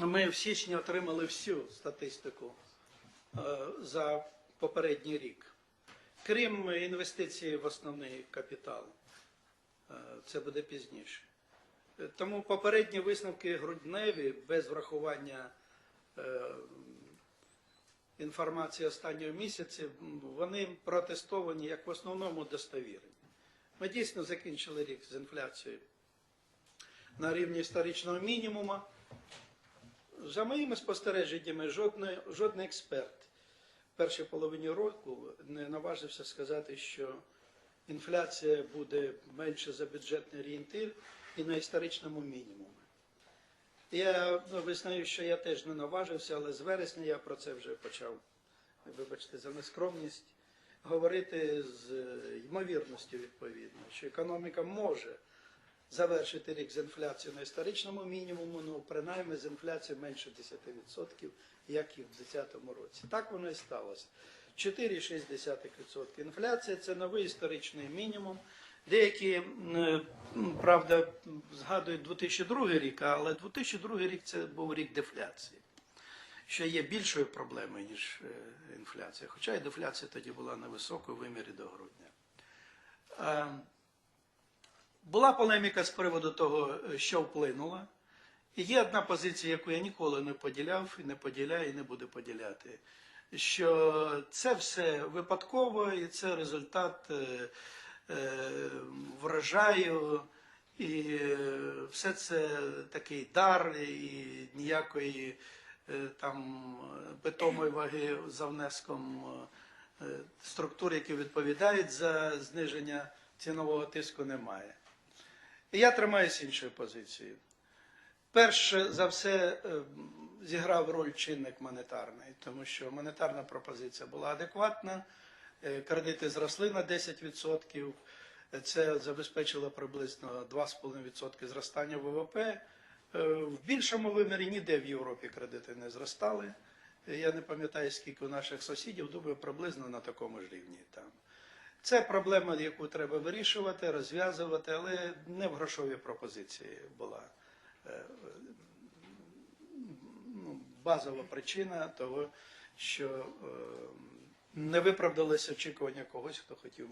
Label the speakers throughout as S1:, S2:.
S1: Ми в січні отримали всю статистику е, за попередній рік. Крім інвестицій в основний капітал. Е, Це буде пізніше. Тому попередні висновки грудневі без врахування е, інформації останнього місяця, вони протестовані як в основному достовірні. Ми дійсно закінчили рік з інфляцією на рівні історичного мінімуму. За моїми спостереженнями, жодний, жодний експерт в першій половині року не наважився сказати, що інфляція буде менше за бюджетний орієнтир і на історичному мінімумі. Я ну, визнаю, що я теж не наважився, але з вересня я про це вже почав, вибачте, за нескромність, говорити з е, ймовірністю відповідно, що економіка може завершити рік з інфляцією на історичному мінімуму, ну принаймні з інфляцією менше 10%, як і в 2010 році. Так воно і сталося. 4,6% інфляція це новий історичний мінімум. Деякі, правда, згадують 2002 рік, але 2002 рік це був рік дефляції, що є більшою проблемою, ніж е, інфляція. Хоча і дефляція тоді була на високому вимірі до грудня. Була полеміка з приводу того, е, що вплинуло. І є одна позиція, яку я ніколи не поділяв не поділяю, і не буду поділяти. Що це все випадково, і це результат е, е, врожаю, і е, все це такий дар, і ніякої там питомої ваги за внеском структур, які відповідають за зниження цінового тиску, немає. Я тримаюся іншої позиції. Перше за все е, зіграв роль чинник монетарний, тому що монетарна пропозиція була адекватна, е, кредити зросли на 10%, е, це забезпечило приблизно 2,5% зростання ВВП. Е, В більшому вимірі ніде в Європі кредити не зростали. Я не пам'ятаю, скільки у наших сусідів, думаю, приблизно на такому ж рівні там. Це проблема, яку треба вирішувати, розв'язувати, але не в грошовій пропозиції була е, ну, базова причина того, що е, не виправдалося очікування когось, хто хотів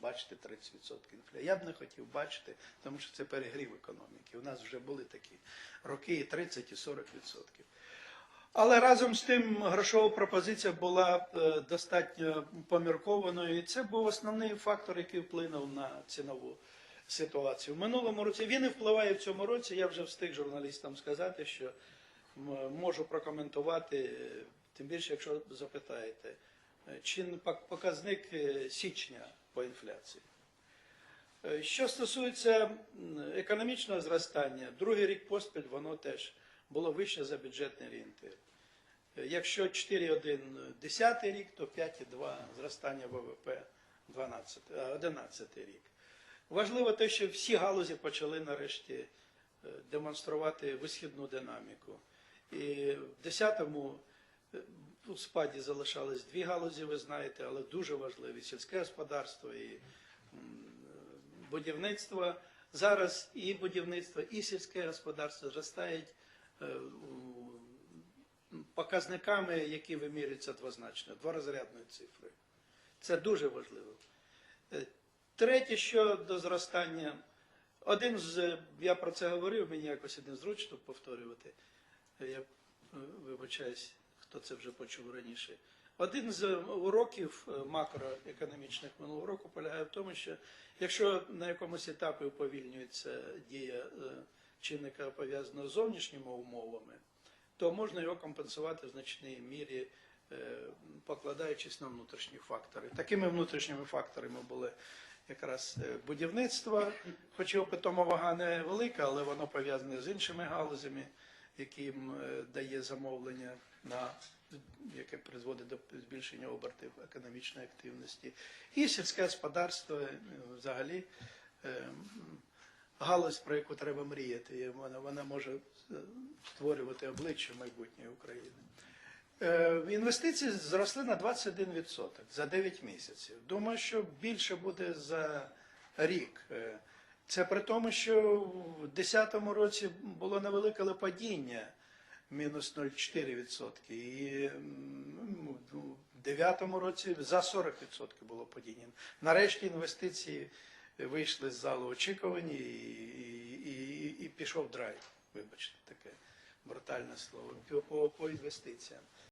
S1: бачити 30% інфляції. Я б не хотів бачити, тому що це перегрів економіки. У нас вже були такі роки і 30, і 40%. Але разом з тим грошова пропозиція була е, достатньо поміркованою, і це був основний фактор, який вплинув на цінову ситуацію. В минулому році він і впливає в цьому році. Я вже встиг журналістам сказати, що можу прокоментувати, е, тим більше, якщо запитаєте, е, чи показник січня по інфляції. Що стосується економічного зростання, другий рік поспіль воно теж було вище за бюджетний орієнтир. Е, Якщо 4,1 рік, то 5,2 зростання ВВП 12, е, 11 рік. Важливо те, що всі галузі почали нарешті е, демонструвати висхідну динаміку. І в 10-му е, у спаді залишались дві галузі, ви знаєте, але дуже важливі сільське господарство і будівництво. Зараз і будівництво, і сільське господарство зростають е, показниками, які вимірюються двозначно, дворазрядною цифрою. Це дуже важливо. Е, Третє, що до зростання, один з, я про це говорив, мені якось незручно повторювати. Е, Я е, вибачаюсь, хто це вже почув раніше. Один з уроків е, макроекономічних минулого року полягає в тому, що якщо на якомусь етапі уповільнюється дія е, чинника пов'язаного з зовнішніми умовами, то можна його компенсувати в значній мірі, е, покладаючись на внутрішні фактори. Такими внутрішніми факторами були якраз е, будівництво, хоч його питома не велика, але воно пов'язане з іншими галузями, яким е, дає замовлення на яке призводить до збільшення обертів економічної активності, і сільське господарство взагалі галузь, про яку треба мріяти. І Вона, вона може е, створювати обличчя майбутньої України. Е, Інвестиції зросли на 21% за 9 місяців. Думаю, що більше буде за рік. Е, Це при тому, що в 2010 році було невелике падіння мінус 0,4%. І ну, в 2009 році за 40% було падіння. Нарешті інвестиції вийшли з залу очікувані і, і, і, і пішов драйв. Вибачте, таке брутальне слово по, по інвестиціям.